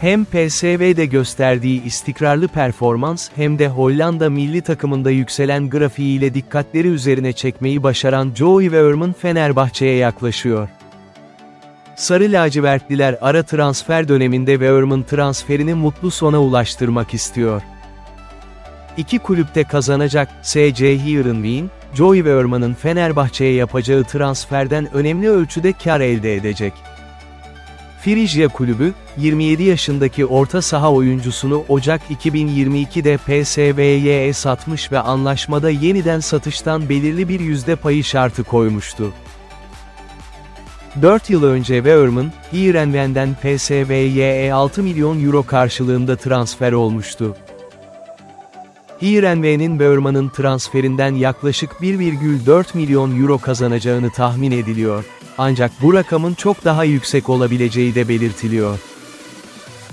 Hem PSV'de gösterdiği istikrarlı performans hem de Hollanda milli takımında yükselen grafiğiyle dikkatleri üzerine çekmeyi başaran Joey Verman Fenerbahçe'ye yaklaşıyor. Sarı lacivertliler ara transfer döneminde Verman transferini mutlu sona ulaştırmak istiyor. İki kulüpte kazanacak S.C. Heerenveen, Joey Verman'ın Fenerbahçe'ye yapacağı transferden önemli ölçüde kar elde edecek. Frigya Kulübü, 27 yaşındaki orta saha oyuncusunu Ocak 2022'de PSV'ye satmış ve anlaşmada yeniden satıştan belirli bir yüzde payı şartı koymuştu. 4 yıl önce Wehrman, Heerenveen'den PSV'ye 6 milyon euro karşılığında transfer olmuştu. Heerenveen'in Wehrman'ın transferinden yaklaşık 1,4 milyon euro kazanacağını tahmin ediliyor. Ancak bu rakamın çok daha yüksek olabileceği de belirtiliyor.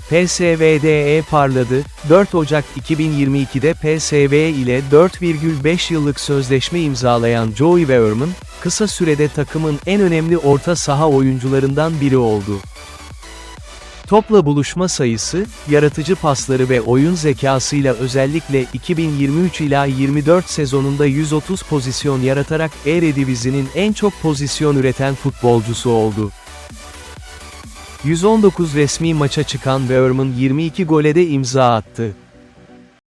PSV'de parladı, 4 Ocak 2022'de PSV ile 4,5 yıllık sözleşme imzalayan Joey Wehrman, kısa sürede takımın en önemli orta saha oyuncularından biri oldu. Topla buluşma sayısı, yaratıcı pasları ve oyun zekasıyla özellikle 2023 ila 24 sezonunda 130 pozisyon yaratarak Eredivisie'nin en çok pozisyon üreten futbolcusu oldu. 119 resmi maça çıkan Wehrman 22 gole de imza attı.